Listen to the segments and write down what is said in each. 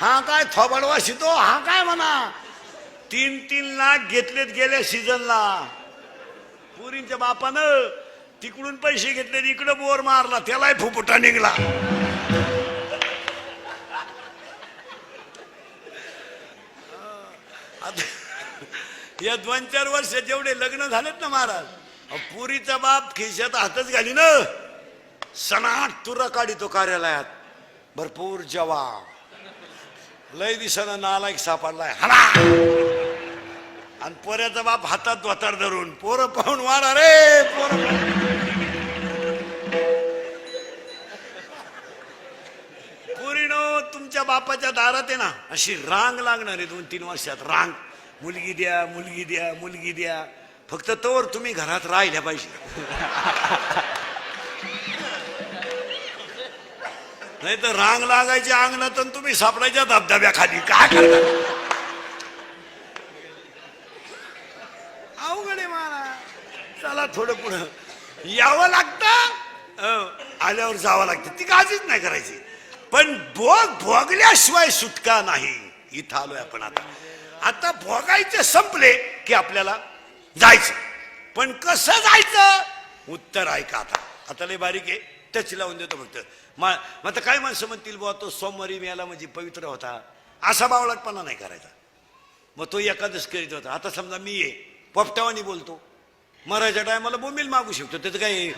हा काय थोबाडवा शितो? हा काय म्हणा? तीन तीन लाख घेतलेत गेल्या सीझनला. पुरींच्या बापानं तिकडून पैसे घेतले इकडं बोर मारला त्यालाही फुफुटा निघला. या दोन चार वर्ष जेवढे लग्न झालेत ना महाराज पुरीचा बाप खिशात हातच घाली ना सणाट तुरा काढितो कार्यालयात. भरपूर जवाब. लय दिसानं नालायक सापडलाय. हला! आणि पोऱ्याचा बाप हातात धोतार धरून पोरं पाहून वाढ अरे पोरं पोरीनो तुमच्या बापाच्या दारात आहे ना अशी रांग लागणार आहे दोन तीन वर्षात. रांग. मुलगी द्या मुलगी द्या मुलगी द्या. फक्त तोवर तुम्ही घरात राहिल्या पाहिजे. नाही तर रांग लागायची अंगणात आणि तुम्ही सापडायच्या धबधब्याखाली. काय करणार? अवघड आहे मला चला थोडं पुढं. यावं लागतं? हो. आल्यावर जावं लागतं. ती काळजीच नाही करायची. पण भोग भोगल्याशिवाय सुटका नाही. इथं आलोय आपण आता. आता भोगायचे संपले की आपल्याला जायचं. पण कसं जायचं? उत्तर ऐका आता. आता लय बारीक आहे. टच लावून देतो फक्त. मा मग आता काय माणसं म्हणतील बुवा तो सोमवारी मेला म्हणजे पवित्र होता. असा बावळटपणा नाही करायचा. मग तो एकादश करीत होता. आता समजा मी ये पोपटावानी बोलतो. मरायच्या टायमाला बोंबील मागू शकतो. त्याचं काय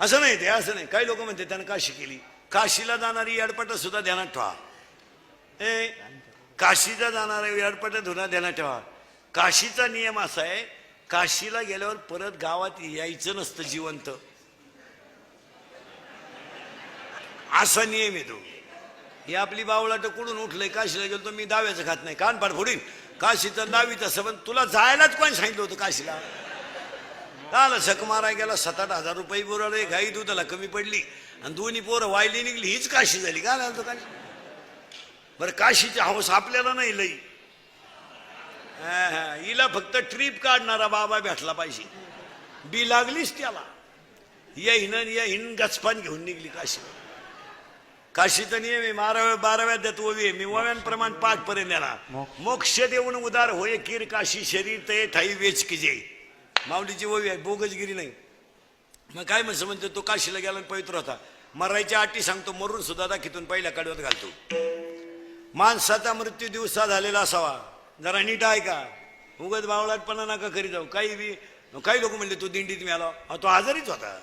असं नाही ते असं नाही. काही लोक म्हणते त्यानं काशी केली. काशीला जाणारी अडपट सुद्धा ध्यानात ठेवा. ए काशीला जाणारा अडपट धुना ध्यानात ठेवा. काशीचा नियम असा आहे काशीला गेल्यावर परत गावात यायचं नसतं जिवंत. असा नियम येतो. ही आपली बावळाट कुठून उठलंय? काशीला गेलो तर मी दाव्याचं खात नाही. कान पाड फोडीन काशीचं दावीचं सबंध तुला जायलाच कोण सांगितलं होतं काशीला? काल सक मारा गेला सात आठ हजार रुपये बुराले गाई दुधाला कमी पडली. आणि दोन्ही पोरं वायली निघली हीच काशी झाली. काय झालं काशी बरं काशीची हौस आपल्याला नाही लई. हिला फक्त ट्रिप काढणारा बाबा भेटला पाहिजे. बी लागलीच त्याला. या हिनं या हिन गचपान घेऊन निघली काशी काशीचा नियम आहे बाराव्या बाराव्या देत ओवी मी ओव्यांप्रमाण पाच पर्यंत येणार मोक्ष. देऊन उदार होय किर काशी शरीर ते ठाई वेच की जे माऊलीची ओवी आहे बोगजगिरी नाही. मग काय म्हणसं म्हणतो तो काशीला गेला आणि पवित्र होता. मरायच्या अटी सांगतो मरून सुद्धा दाखितून पहिल्या कडव्यात घालतो. माणसाचा मृत्यू दिवसा झालेला असावा. जरा नीट आहे का उगत बावळाटपणा नका करी जाऊ. काही बी काही लोक म्हणले तू दिंडीत मिळाला हा तो आजारीच होता.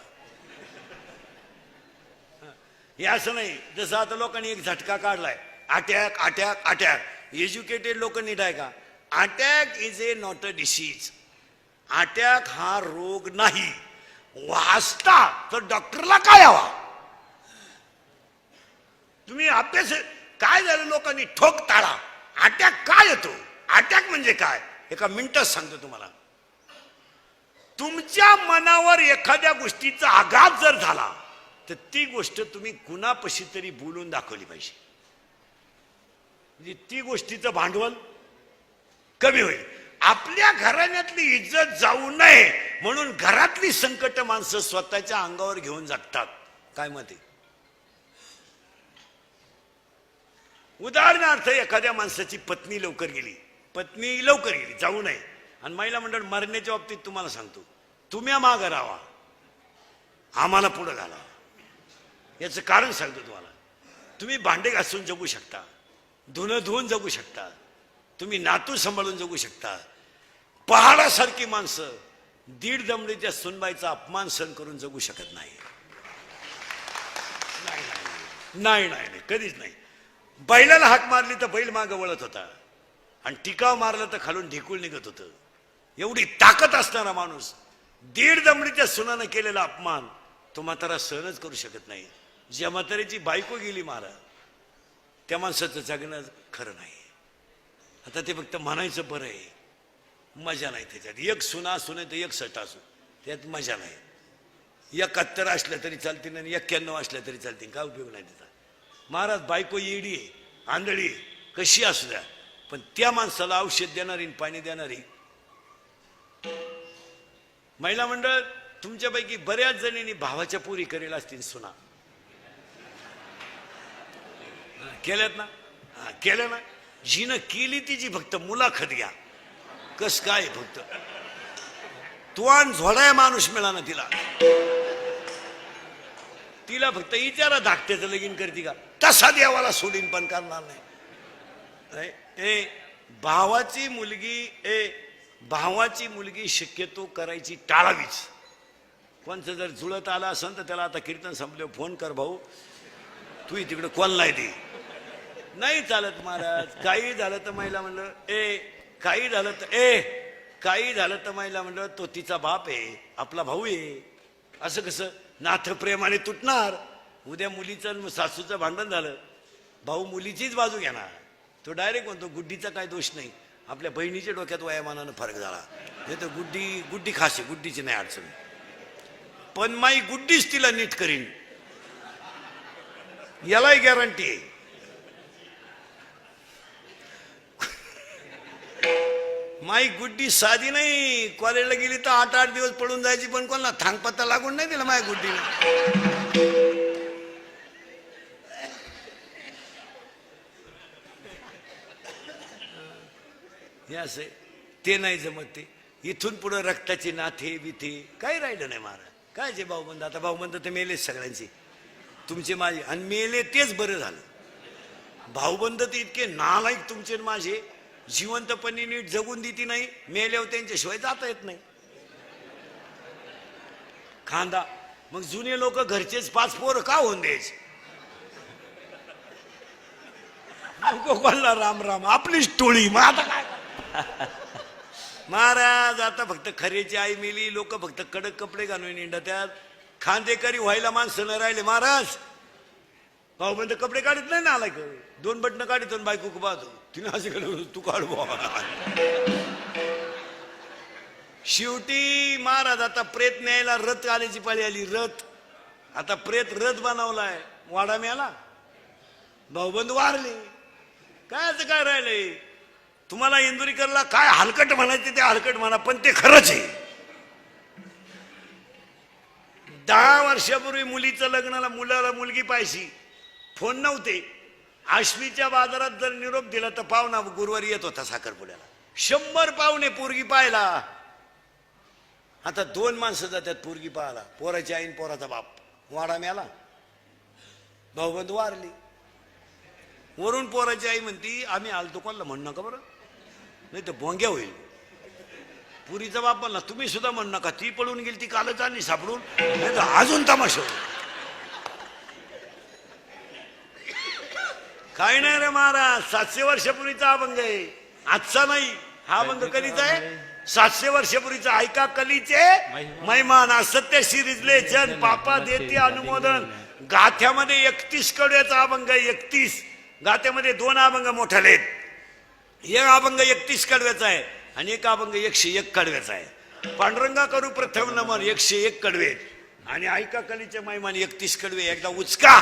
हे असं नाही. जसं आता लोकांनी एक झटका काढलाय. अटॅक अटॅक अटॅक एज्युकेटेड लोक नीट आहे का attack is a not a disease attack हा रोग नाही. वाचता तर डॉक्टरला काय हवा तुम्ही अभ्यास काय झालं? लोकांनी ठोक टाळा अटॅक काय येतो? अटॅक म्हणजे काय? एका मिनिटात सांगतो तुम्हाला. तुमच्या मनावर एखाद्या गोष्टीचा आघात जर झाला तर ती गोष्ट तुम्ही कुणापशी तरी बोलून दाखवली पाहिजे. म्हणजे ती गोष्टीचं भांडवल कमी होईल. आपल्या घराण्यातली इज्जत जाऊ नये म्हणून घरातली संकट माणसं स्वतःच्या अंगावर घेऊन जगतात. काय मते उदाहरणार्थ एखाद्या माणसाची पत्नी लवकर गेली. पत्नी लवकर गेली जाऊ नये. आणि महिला मंडळ मरण्याच्या बाबतीत तुम्हाला सांगतो तुम्ही मागं राहा. आम्हाला पुढं घाला. याचं कारण सांगतो तुम्हाला. तुम्ही भांडे घासून जगू शकता. धुणं धुवून जगू शकता. तुम्ही नातू सांभाळून जगू शकता. पहाडासारखी माणसं दीड दमडीच्या सुनबाईचा अपमान सहन करून जगू शकत नाही नाही, नाही, नाही नाही नाही. कधीच नाही. बैलाला हाक मारली तर बैल मागं वळत होता. आणि टिकाव मारलं तर खालून ढिकूळ निघत होतं. एवढी ताकद असणारा माणूस दीड दमडीच्या सुनानं केलेला अपमान तो म्हातारा सहनच करू शकत नाही. ज्या म्हातारीची बायको गेली मारा त्या माणसाचं जगणं खरं नाही. आता ते फक्त म्हणायचं बरं आहे मजा नाही त्याच्यात. एक सुना सुने तर एक सटा असू त्यात मजा नाही. एकाहत्तर असल्या तरी चालतील आणि एक्क्याण्णव असल्या तरी चालतील काय उपयोग नाही त्याचा. महाराज बायको येडी आंधळी कशी असू द्या. पण त्या माणसाला औषध देणारी आणि पाणी देणारी. महिला मंडळ तुमच्यापैकी बऱ्याच जणींनी भावाच्या पुरी करेल असतील सुना. केल्यात ना? हा, केलं ना? जिनं केली तिची फक्त मुलाखत घ्या. कस काय फक्त? तू आणि झोडाय माणूस मिळाला तिला. तिला फक्त इचारा धाकट्याचं लगीन करते का? तसा देवाला सोडीन पण करणार नाही, ए भावाची मुलगी ए भावाची मुलगी शक्यतो करायची टाळावीच. कोणचं जर जुळत आलं असेल तर त्याला आता कीर्तन संपले फोन कर भाऊ. तू तिकडे कोण नाही दे नाही चालत महाराज. काही झालं तर महिला म्हणलं ए काही झालं तर ए काही झालं तर महिला म्हणलं तो तिचा बाप आहे आपला भाऊ आहे. असं कसं? नाथ प्रेमाने तुटणार. उद्या मुलीचं सासूचं भांडण झालं. भाऊ मुलीचीच बाजू घेणार. तो डायरेक्ट म्हणतो गुड्डीचा काय दोष नाही. आपल्या बहिणीच्या डोक्यात वयामानानं फरक झाला. हे तर गुड्डी गुड्डी खासे गुड्डीची नाही अडचण. पण माई गुड्डीच तिला नीट करीन. यालाही गॅरंटी आहे. माई गुड्डी साधी नाही. कॉलेजला गेली तर आठ आठ दिवस पडून जायची पण कोणाला थांगपत्ता लागून नाही दिला माय गुड्डीला. हे असे ते नाही जमत ते. इथून पुढं रक्ताची नाथे बिथे काही राहिलं नाही महाराज काय जे भाऊबंद आता भाऊबंद तर मेलेच सगळ्यांचे. तुमचे माझे आणि मेले तेच बरं झालं. भाऊबंद तर इतके नालायक तुमचे माझे. जिवंतपणी नीट जगून देती नाही मेल्यावर त्यांच्याशिवाय जाता येत नाही. खांदा मग जुने लोक घरचेच पाच पोरं का होऊन द्यायचे? नको कोणाला राम राम आपलीच टोळी मग आता काय? महाराज आता फक्त खरेची आई मेली लोक फक्त कडक कपडे घालून निंडत्यात. खांदेकरी व्हायला माणसं न राहिले. महाराज भाऊबंद कपडे काढत नाही ना आलाय दोन बटणं काढतो आणि बायको पाहतो तिने असे केलं तू काढ शेवटी महाराज आता प्रेत न्यायला रथ आल्याची पाळी आली. रथ. आता प्रेत रथ बनवलाय. वाडा मिळाला. भाऊबंद वारले. काय असं काय राहिलंय? तुम्हाला इंदुरीकरला काय हलकट म्हणायचे ते हलकट म्हणा पण ते खरंच आहे. दहा वर्षापूर्वी मुलीचं लग्नाला मुलाला मुलगी पाहिजे फोन नव्हते. आश्वीच्या बाजारात जर निरोप दिला तर पाहुणा गुरुवारी येत होता साखरपुड्याला. शंभर पाहुणे पोरगी पाहिला आता दोन माणसं जातात पोरगी पाहायला. पोराची आईन पोराचा बाप. वाडा मेला. भाऊबंद वारली. वरून पोराची आई म्हणती आम्ही आलतो कोणाला? म्हणणं नका बरं. नाही तर भोंग्या होईल. पुरीचा बाप म्हणला तुम्ही सुद्धा म्हणू नका. ती पळून गेली ती कालच आणि सापडून. नाही तर अजून तमाशा काय नाही रे महाराज सातशे वर्षापूर्वीचा अभंग आहे. आजचा नाही. हा अभंग कधीचा आहे? सातशे वर्षापूर्वीचा ऐका कलीचे मैमान असत्य शिरिजले जन पापा देते अनुमोदन. गाथ्यामध्ये एकतीस कडव्याचा अभंग आहे एकतीस. गाथ्यामध्ये दोन अभंग मोठाले एक अभंग एकतीस कडव्याचा आहे आणि एक अभंग एकशे एक कडव्याचा आहे. पांडुरंगा करू प्रथम नमन एकशे एक कडवे. आणि ऐका कलीचे मैमान एकतीस कडवे एकदा उचका.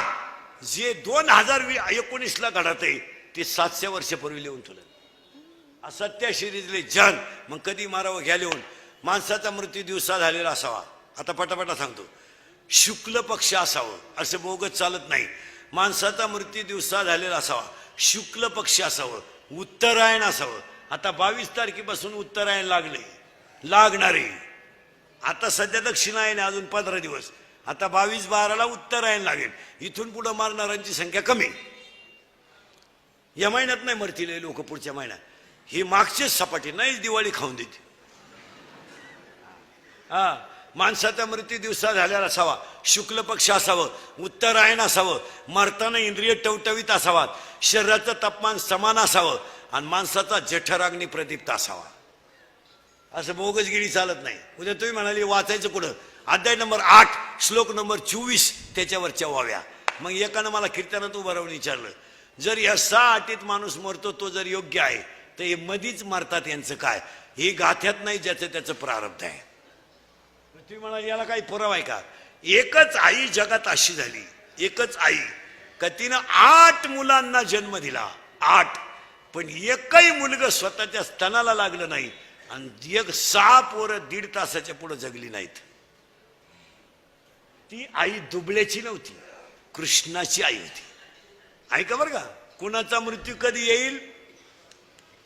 जे दोन हजार एकोणीसला घडत आहे ते सातशे वर्षापूर्वी लिहून तुला असत्या शिरीजले जन मग कधी मारावं घ्या लिहून. माणसाचा मृत्यू दिवसा झालेला असावा. आता पटापटा सांगतो. शुक्ल पक्ष असावं असं बोगत चालत नाही. माणसाचा मृत्यू दिवसा झालेला असावा. शुक्ल पक्ष असावं उत्तरायण असावं. आता बावीस तारखेपासून उत्तरायण लागले लागणारे. आता सध्या दक्षिणायन अजून पंधरा दिवस. आता बावीस बाराला उत्तरायण लागेल. इथून पुढं मारणाऱ्यांची संख्या कमी या महिन्यात नाही मरतील लोक पुढच्या महिन्यात. ही मागचीच सपाटी नाहीच दिवाळी खाऊन देते हा माणसाचा मृत्यू दिवसा झालेला असावा. शुक्ल पक्ष असावं. उत्तरायण असावं. मरताना इंद्रिय टवटवीत असावात. शरीराचं तापमान समान असावं आणि माणसाचा जठराग्नी प्रदीप्त असावा. असं बोगसगिरी चालत नाही. उद्या तुम्ही म्हणाले वाचायचं कुठं? अध्याय नंबर आठ श्लोक नंबर चोवीस त्याच्यावरच्या व्हाव्या मग एकानं मला कीर्तनात उभं राहून विचारलं जर या सहा अटीत माणूस मरतो तो जर योग्य आहे तर हे मधीच मरतात यांचं काय? हे गाथ्यात नाही ज्याचं त्याचं प्रारब्ध आहे. तुम्ही म्हणाल याला काही पुरावा आहे का? एकच आई जगात अशी झाली. एकच आई. का तिनं आठ मुलांना जन्म दिला. आठ. पण एकही मुलग स्वतःच्या स्तनाला लागलं नाही आणि एक सहा पोरं दीड तासाच्या पुढे जगली नाहीत. ती आई दुबळ्याची नव्हती कृष्णाची आई होती. ऐका बरं का? कुणाचा मृत्यू कधी येईल?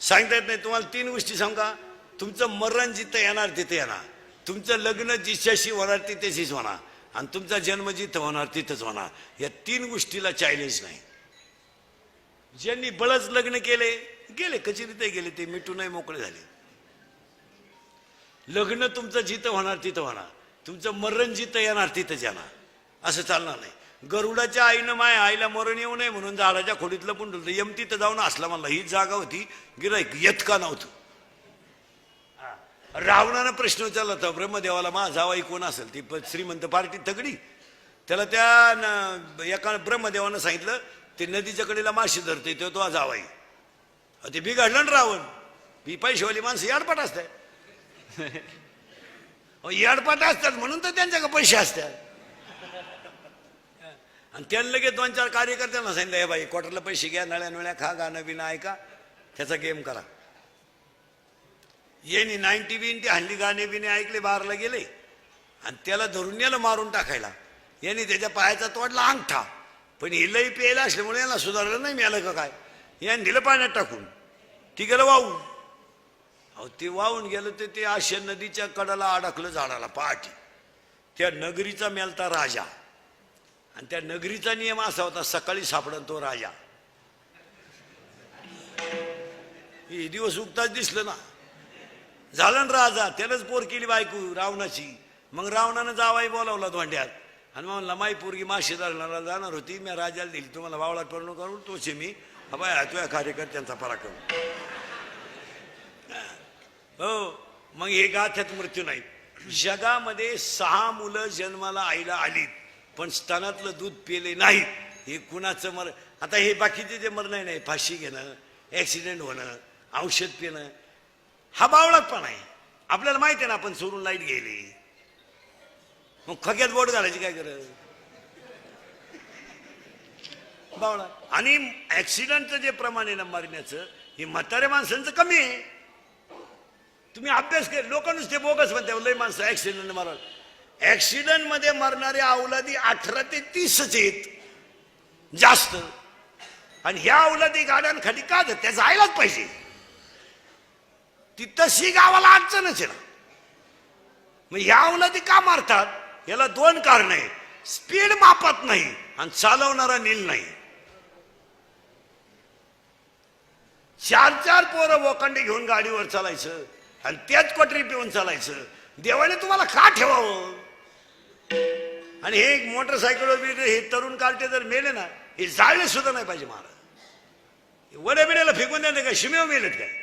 सांगता येत नाही. तुम्हाला तीन गोष्टी सांगा तुमचं मरण जिथं येणार तिथे येणार. तुमचं लग्न जिच्याशी होणार तिथेशीच होणार. आणि तुमचा जन्म जिथं होणार तिथंच होणार. या तीन गोष्टीला चॅलेंज नाही. ज्यांनी बळच लग्न केले गेले कचेरीत गेले ते मिटून नाही मोकळे झाले. लग्न तुमचं जिथं होणार तिथं होणार. तुमचं मरण जिथं येणार तिथंच येणार. असं चालणार नाही. गरुडाच्या आईनं माय आईला मरण येऊ नये म्हणून झाडाच्या खोडीतलं पण ठेवलं यम तिथं जाऊन असला म्हणला. ही जागा होती गिराईक येत का नव्हतं. रावणानं प्रश्न विचारला होता ब्रह्मदेवाला माझा जावाई कोण असेल? ती प- श्रीमंत पार्टी तगडी. त्याला त्या न- एका ब्रह्मदेवानं सांगितलं ते नदीच्या कडेला माशी धरते तो तो जावाई अहो, ते बिघडलं ना रावण. बी पैशेवाली माणसं याडपाट असतात. अहो, याडपाट असतात म्हणून तर त्यांच्याकडे पैसे असतात. आणि त्यांना लगेच दोन चार कार्यकर्त्यांना सांगितलं हे बाई क्वार्टरला पैसे घ्या नळ्या नळ्या खा गाणं बिणं ऐका त्याचा गेम करा. येणी नाईन्टी बिन ते हल्ली गाणे बिने ऐकले बारला गेले. आणि त्याला धरून याला मारून टाकायला. यांनी त्याच्या पायाचा तोडला अंगठा. पण हे लई प्यायला असल्यामुळे याला सुधारलं नाही मिळालं का काय? याने दिलं पाण्यात टाकून. ती गेलं वाहून. अहो ते वाहून गेलं तर ते आशा नदीच्या कडाला अडकलं झाडाला पहाटी. त्या नगरीचा मेलता राजा. आणि त्या नगरीचा नियम असा होता सकाळी सापडन तो राजा. हे दिवस उगताच दिसलं ना. झालं ना राजा त्यालाच पोर केली बायको रावणाची. मग रावणानं जावाई बोलावला धोंड्यात. आणि मग म्हणला माई पोरगी माशी धरणारा जाणार होती मी राजाला दिली. तुम्हाला वावळात पडणं करून तोच मी. हा तुझ्या कार्यकर्त्यांचा पराक्रम. हो. मग हे गाथ्यात मृत्यू नाही जगामध्ये सहा मुलं जन्माला आईला आलीत पण स्तनातलं दूध पिले नाहीत. हे कुणाचं मर? आता हे बाकीचे जे मरणं नाही फाशी घेणं ॲक्सिडेंट होणं औषध पिणं हा बावळात पण आहे. आपल्याला माहिती आहे ना आपण सोडून लाइट गेली. मग खग्यात बोट घालायची काय गरज? बावळा आणि ऍक्सिडेंटचं जे प्रमाण आहे ना मरण्याचं हे म्हाताऱ्या माणसांचं कमी आहे. तुम्ही अभ्यास केले लोक नुसते बोगस म्हणते लय माणसं ऍक्सिडेंट मारा ऍक्सिडेंटमध्ये मरणारे अवलादी अठरा ते तीसच आहेत. जास्त. आणि ह्या अवलादी गाड्यांखाली का जात त्या जायलाच पाहिजे. ती तशी गावाला अडचणच आहे ना. मग ह्या ती का मारतात? याला दोन कारण आहे. स्पीड मापत नाही आणि चालवणारा नील नाही. चार चार पोरं वोखंडे घेऊन गाडीवर चालायचं आणि त्याच कोटरी पिऊन चालायचं. देवाने तुम्हाला का ठेवावं? आणि हे एक मोटरसायकल हे तरुण कार्टे जर मेले ना हे जाळले सुद्धा नाही पाहिजे महाराज. वड्या बिड्याला फेकून द्या काय शिमेव मेलेत काय?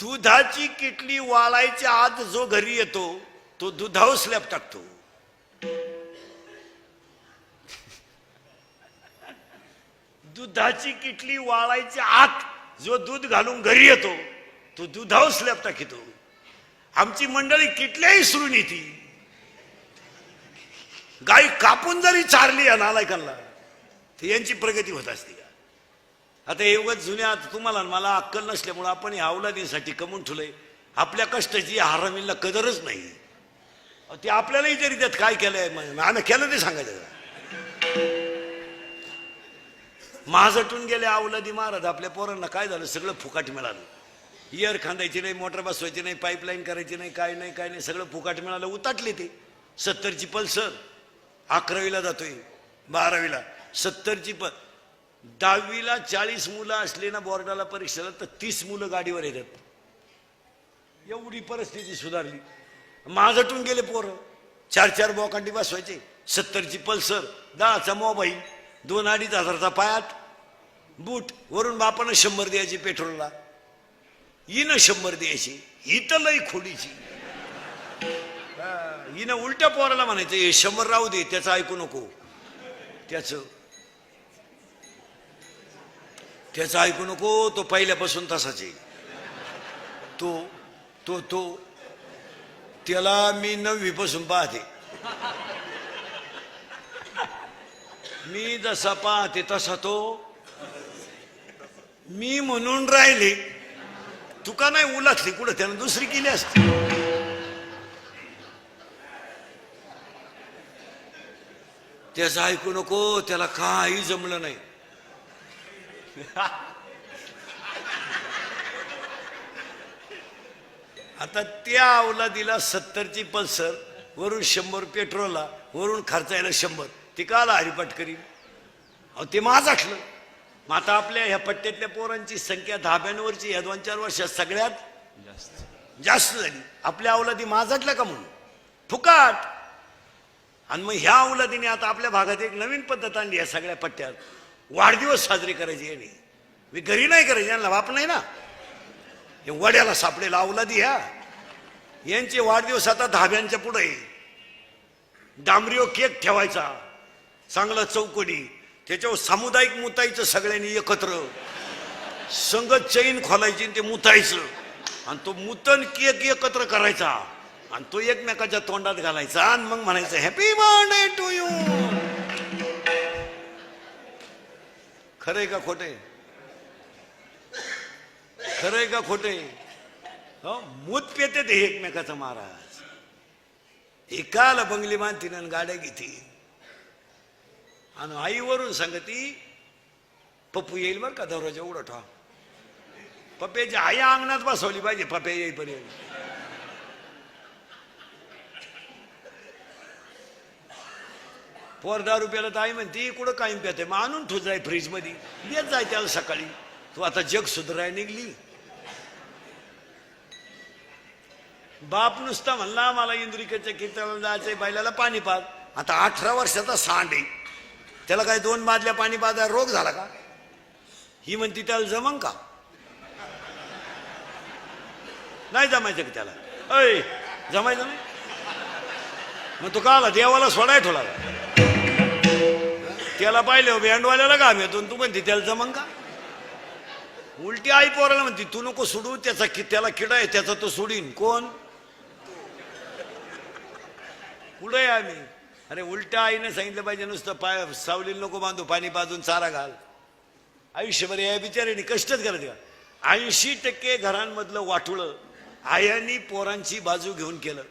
दुधाची किटली वाळायच्या आत जो घरी येतो तो दुधावर स्लॅब टाकतो. दुधाची किटली वाळायच्या आत जो दूध घालून घरी येतो तो दुधावर स्लॅब टाकितो. आमची मंडळी किटल्याही सुरून येते. गाय कापून जरी चारली या नालायकांना तर यांची प्रगती होत असते. आता हे उगत जुन्या तुम्हाला मला अक्कल नसल्यामुळं आपण या अवलादींसाठी कमवून ठेवलंय. आपल्या कष्टाची या हरामीला कदरच नाही. ते आपल्यालाही तरी त्यात काय केलंय मग केलं ते सांगायचं माझटून गेले अवलादी महाराज आपल्या पोरांना काय झालं? सगळं फुकाट मिळालं. इयर खांदायची नाही मोटर बसवायची नाही पाईपलाईन करायची नाही काय नाही काय नाही सगळं फुकाट मिळालं उताटले ते. सत्तरची पल्सर अकरावीला जातोय बारावीला. सत्तरची प दहावीला चाळीस मुलं असली ना बोर्डाला परीक्षेला तर तीस मुलं गाडीवर येतात. एवढी परिस्थिती सुधारली. माझटून गेले पोरं. चार चार बोकांडी बसवायचे. सत्तरची पल्सर दहाचा मोबाईल दोन अडीच हजारचा पायात. बूट वरून बापानं शंभर द्यायची पेट्रोलला. हिनं शंभर द्यायची. ही तर लई खोडीची. हिनं उलट्या पोराला म्हणायचं हे शंभर राहू दे त्याचं ऐकू नको. त्याचं त्याचं ऐकू नको तो पहिल्यापासून तसाच आहे. तो तो तो त्याला मी नववीपासून पाहते. मी जसा पाहते तसा तो मी म्हणून राहिले. तुका नाही उलाटली कुठं त्यानं दुसरी केली असती. त्याचं ऐकू नको त्याला काही जमलं नाही. आता त्या अवलादीला सत्तरची पल्सर वरून शंभर पेट्रोलला वरून खर्चायला शंभर. ती काला हरिपाठ करीन? अहो ते माझ आठलं मग आता आपल्या ह्या पट्ट्यातल्या पोरांची संख्या धाब्यांवरची या दोन चार वर्षात सगळ्यात जास्त. जास्त झाली. आपल्या अवलादी माझाटल्या का म्हणून? फुकाट. आणि मग ह्या अवलादीने आता आपल्या भागात एक नवीन पद्धत आणली या सगळ्या पट्ट्यात वाढदिवस साजरे करायचे याने मी. घरी नाही करायचे यांना बाप नाही ना. हे वड्याला सापडेला अवलादी ह्या. यांचे वाढदिवस आता धाब्यांच्या पुढे डांबरीवर केक ठेवायचा चांगला चौकडी त्याच्यावर सामुदायिक मुतायचं सगळ्यांनी एकत्र. संगत चैन खोलायची आणि ते मुतायचं आणि तो मुतन केक एकत्र करायचा. आणि तो एकमेकाच्या तोंडात घालायचा आणि मग म्हणायचं हॅपी बर्थडे टू यू खरंय का खोटे खरंय का खोटे हो मूत पेते ते एकमेकाचा महाराज. एकाला बंगली बांधतील आणि गाड्या घेतील आणि आईवरून सांगती पप्पू येईल बरं का दरवाजा उघडा ठेवा. पप्प्याची आई अंगणात बसवली पाहिजे पप्प्या येईपर्यंत. पोर दहा रुपयाला तर आई म्हणते कुठं कायम प्याते? मग आणून ठोच जाय फ्रीजमध्ये. देत जाय त्याला सकाळी. तू आता जग सुधराय निघली. बाप नुसता म्हणला मला इंद्रिकेच्या कीर्तनाला जायचंय बैलाला पाणी पाज. आता अठरा वर्षाचा सांड आहे. त्याला काय दोन बादल्या पाणी पाजा रोग झाला का? ही म्हणती त्याला जमन का? नाही जमायचं का त्याला? अय जमायचं नाही? मग तो का आला? देवाला सोडाय ठोला त्याला पाहिलं बँडवाल्याला काम येतो तू म्हणते त्याला जमंग का? उलटी आई पोराला म्हणते तू नको सोडू त्याचा कि त्याला किडा आहे त्याचा तो सोडीन. कोण? पुढे आम्ही? अरे उलट्या आईने सांगितलं पाहिजे नुसतं पाय सावलीला नको बांधू पाणी पाजून चारा घाल. आयुष्यभर या बिचाऱ्याने कष्टच करत का ऐंशी टक्के घरांमधलं वाटुळं आयांनी पोरांची बाजू घेऊन केलं.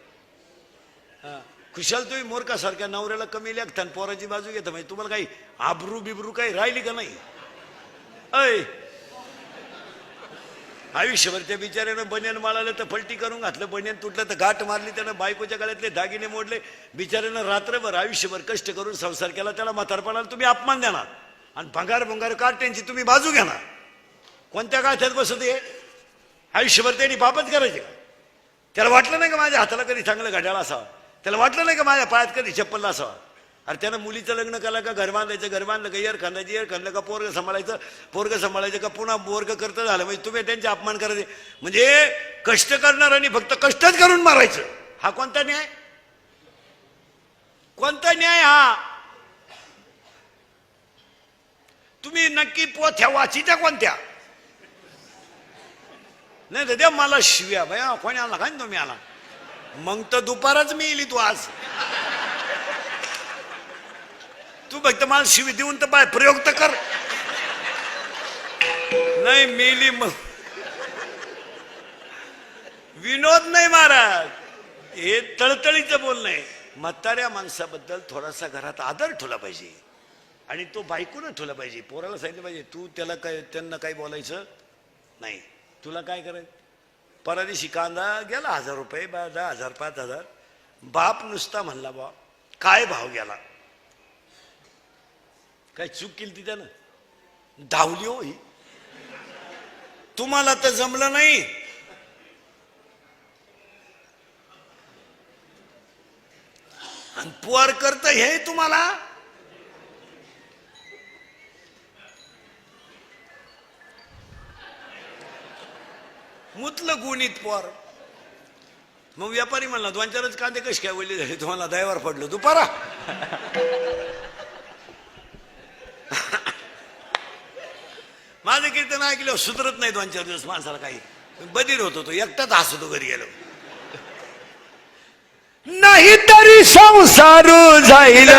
हा. खुशाल तुम्ही मोरकासारख्या नवऱ्याला कमी लेखता आणि पोराची बाजू घेता. म्हणजे तुम्हाला काही आबरू बिबरू काही राहिली का नाही? अय आयुष्यभर त्या बिचाऱ्यानं बनियन माळालं तर फलटी करून घातलं बनियन तुटलं तर गाठ मारली त्यानं बायकोच्या गळ्यातले दागिने मोडले. बिचाऱ्यानं रात्रभर आयुष्यभर कष्ट करून संसार केला त्याला म्हातारपणाला तुम्ही अपमान देणार. आणि भंगार भंगार काट्यांची तुम्ही बाजू घेणार. कोणत्या गाठ्यात बसत हे? आयुष्यभर त्यांनी बापच करायचे का? त्याला वाटलं नाही का माझ्या हाताला कधी चांगलं घड्याळ असावं? त्याला वाटलं नाही का माझ्या पायात कधी चप्पल असावा अरे त्यानं मुलीचं लग्न केलं का घर बांधायचं घर बांधलं का येर खांदायची येर खांदलं का पोरग सांभाळायचं पोरग सांभाळायचं का पुन्हा बोरग करतं झालं. म्हणजे तुम्ही त्यांचे अपमान करायचे म्हणजे कष्ट करणाऱ्यांनी फक्त कष्टच करून मारायचं. हा कोणता न्याय? कोणता न्याय हा? तुम्ही नक्की पोथ्या वाचीच्या कोणत्या? नाही तर द्या मला शिव्या. भया कोणी आला काय तुम्ही आला. मग तर दुपारच मी येईल तू आज. तू फक्त मला शिवी देऊन तर बाय प्रयोग तर कर. नाही मेली मग. विनोद नाही महाराज. हे तळतळीचं बोलणं आहे. म्हाताऱ्या माणसाबद्दल थोडासा घरात आदर ठेवला पाहिजे. आणि तो बायकोनं ठेवला पाहिजे. पोराला सांगितलं पाहिजे तू त्याला काय त्यांना काही बोलायचं? नाही. तुला काय करायचं? परदेशी कांदा गेला हजार रुपये बा दहा हजार पाच हजार. बाप नुसता म्हणला बा काय भाव गेला? काय चूक केली ती त्यानं? धावली हो ही. तुम्हाला तर जमलं नाही. आणि पुवार करत हे तुम्हाला? मुतलं गुणित पोर. मग व्यापारी म्हणला दोन चारच कांदे कशी काय वळले झाले? तुम्हाला दयावर पडलं. दुपारा. माझं कीर्तन ऐकलं सुधरत नाही दोन चार दिवस माणसाला काही. बधीर होतो तो. एकटाच हसतो घरी गेलो. नाही तरी संसार जाईल.